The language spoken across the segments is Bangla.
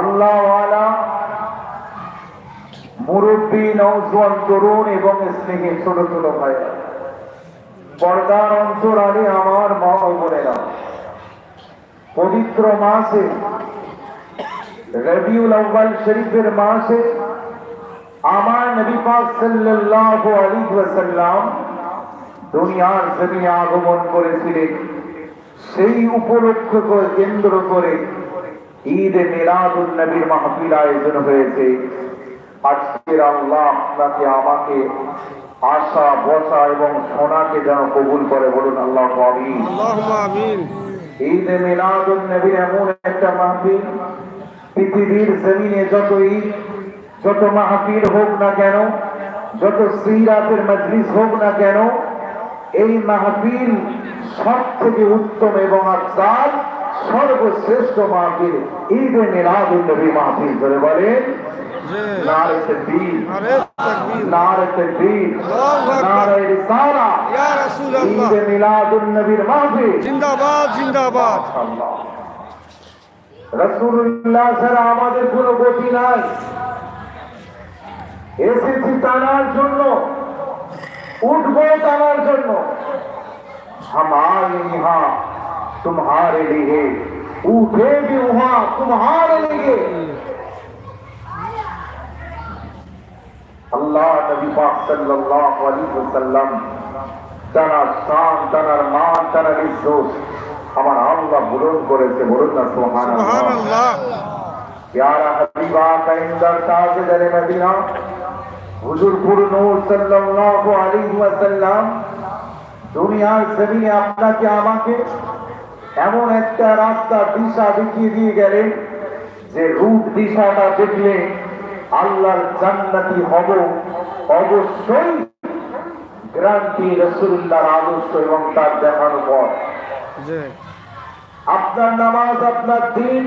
আল্লাহওয়ালা মুরব্বী তরুণ এবং স্নেহে ছোট ছোট ভাইরা পর্দার অন্তরালে আমার মা বোনেরা। পবিত্র মাসে, রবিউল আউ্বাল শরীফের মাসে আমার নবী পাক সাল্লাল্লাহু আলাইহি ওয়াসাল্লাম দুনিয়ার জমিনে আগমন করেছিলেন। সেই উপলক্ষ করে কেন্দ্র করে ঈদ মিলাদুল নবীর মাহফিল আয়োজন হয়েছে। আজকের আল্লাহ আপনাকে আমাকে আশা বসা এবং সোনাকে যেন কবুল করে বলুন আল্লাহ আমিন। ঈদ মিলাদুল নবীর এমন একটা মাহফিল পৃথিবীর জমিনে যত ঈদ যত মাহফিল হোক না কেন যত সিরাতের মজলিস হোক না কেন এই মাহফিল সব থেকে উত্তম এবং আফজাল সর্বশ্রেষ্ঠ মাহফিল ঈদ মিলাদ নবী মাহফিল ধরে বলেন। নারে তাকবীর। নারে আমাদের কোনো গতি নাই। এসেছি টানার জন্য। উঠবো টানার জন্য। আমার ইহা तुम्हारे लिए उठे भी वहां तुम्हारे लिए আল্লাহ নবী পাক সাল্লাল্লাহু আলাইহি ওয়াসাল্লাম তার শান তার মান তার ইজ্জত আমার আল্লাহ বুলন্দ করেছে বলুন না সুবহানাল্লাহ সুবহানাল্লাহ प्यारा हबीबा का इंदर ताज दरे मदीना हुजूर पुर नूर সাল্লাল্লাহু আলাইহি ওয়াসাল্লাম দুনিয়ার জমিনে আপনাকে আমাকে এমন একটা রাস্তা দিশা দেখিয়ে দিয়ে গেলেন যে রূপ দিশাটা দেখলে আল্লাহর জান্নাতি হব অবশ্যই গ্রান্তি রসুল্লাহর আদর্শ এবং তার দেখানো পর। আপনার নামাজ আপনার দিন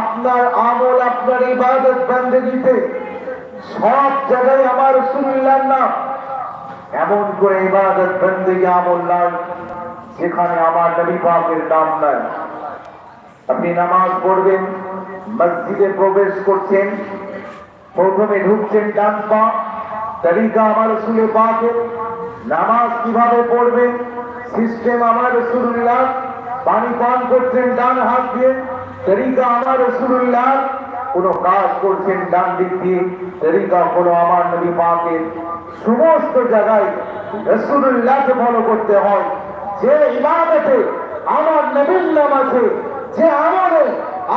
আপনার আমল আপনার ইবাদত বন্দেগীতে সব জায়গায় আমার রসুল্লাহর নাম। এমন করে ইবাদত বন্দেগী আমল নাই যেখানে আমার নবী পাকের নাম নাই। আপনি নামাজ পড়বেন, মসজিদে প্রবেশ করছেন, প্রথমে ঢুকছেন ডান পা, তরিকা আমার রসুলের পাকে, নামাজ কীভাবে পড়বেন, সিস্টেম আমার রসুল্লাহ পানি পান করছেন ডান হাত দিয়ে, তরিকা আমার রসুল্লাহ কোন কাজ করছেন ডান দিক দিয়ে, তরিকা কোনো আমার নবী পাকে সমস্ত জায়গায় রসুল্লাহকে ফলো করতে হয়। যে ইবাদতে আমার নবীর নাম আছে যে আমলে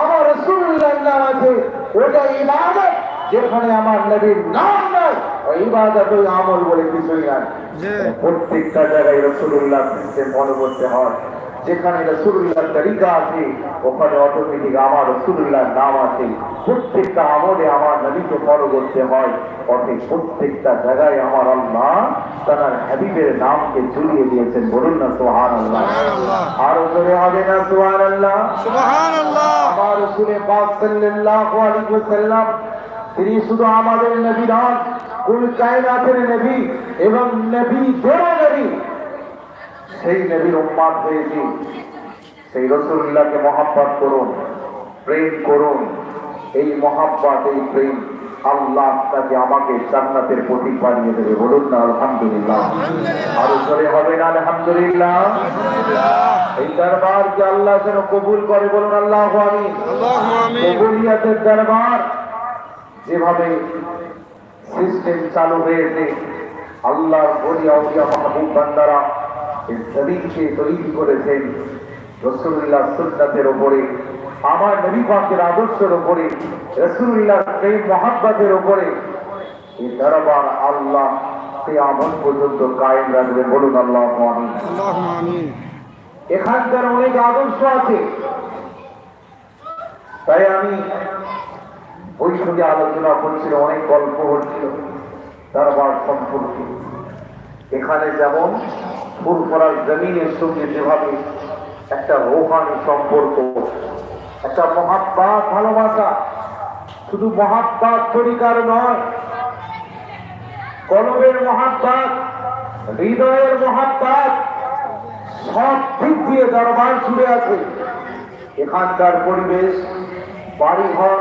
আমার রসুল্লাহর নাম আছে ওটা ইবাদত যেখানে আমার নবীর নাম নাই। ওই ইবাদত ওই আমল বলে কিছুই নাই। প্রত্যেকটা জায়গায় রসুল্লাহ মনে করতে হয় যেখানে রসুল্লাহ তরিকা আছে ওখানে অটোমেটিক আমার রসুল্লাহর নাম আছে। প্রত্যেকটা আমলে আমার নবীকে ফলো করতে হয়। অর্থাৎ প্রত্যেকটা জায়গায় আমার আল্লাহ তার হাবিবের নামকে ঝুলিয়ে দিয়েছেন। বলুন না সোহান আল্লাহ। আরও জোরে হবে না সোহান আল্লাহ আমার রসুলের পাক সাল্লাল্লাহু আলাইহি ওয়াসাল্লাম তিনি শুধু আমাদের নবী নন কুল কায়নাতের নবী এবং নবী দেওয়া নবী। সেই নবীর উম্মাদ হয়েছি। সেই রসুল্লাহকে মহাব্বাদ করুন প্রেম করুন। এই মহাব্বাদ এই প্রেম আল্লাহ তাকে আমাকে জান্নাতের প্রতীক বানিয়ে দেবে। বলুন না আলহামদুলিল্লাহ। আরও হবে না আলহামদুলিল্লাহ? এই দরবার যে আল্লাহ যেন কবুল করে বলুন আল্লাহ আমি কবুলিয়াতের দরবার যেভাবে সিস্টেম চালু হয়েছে আল্লাহ বলিয়া মাহবুব বান্দারা এই জমিনকে তৈরি করেছেন রসুল্লাহ সুন্নাতের ওপরে আমার নবী আদর্শের ওপরে রসুল্লাহ প্রেম মহাব্বাতের ওপরে। এই দরবার আল্লাহ সে আমল পর্যন্ত কায়েম রাখবে বলুন আল্লাহ এখানকার অনেক আদর্শ আছে। তাই আমি ওই সঙ্গে আলোচনা করছিল অনেক গল্প হচ্ছিল দরবার সম্পর্কে। এখানে যেমন ফুরফরার জমিনের সঙ্গে যেভাবে একটা রোহানি সম্পর্ক, একটা মহাব্বাত ভালোবাসা, শুধু মহাব্বাত তরিকার নয়, কলমের মহাব্বাত হৃদয়ের মহাব্বাত সব দিক দিয়ে দরবার জুড়ে আছে। এখানকার পরিবেশ, বাড়িঘর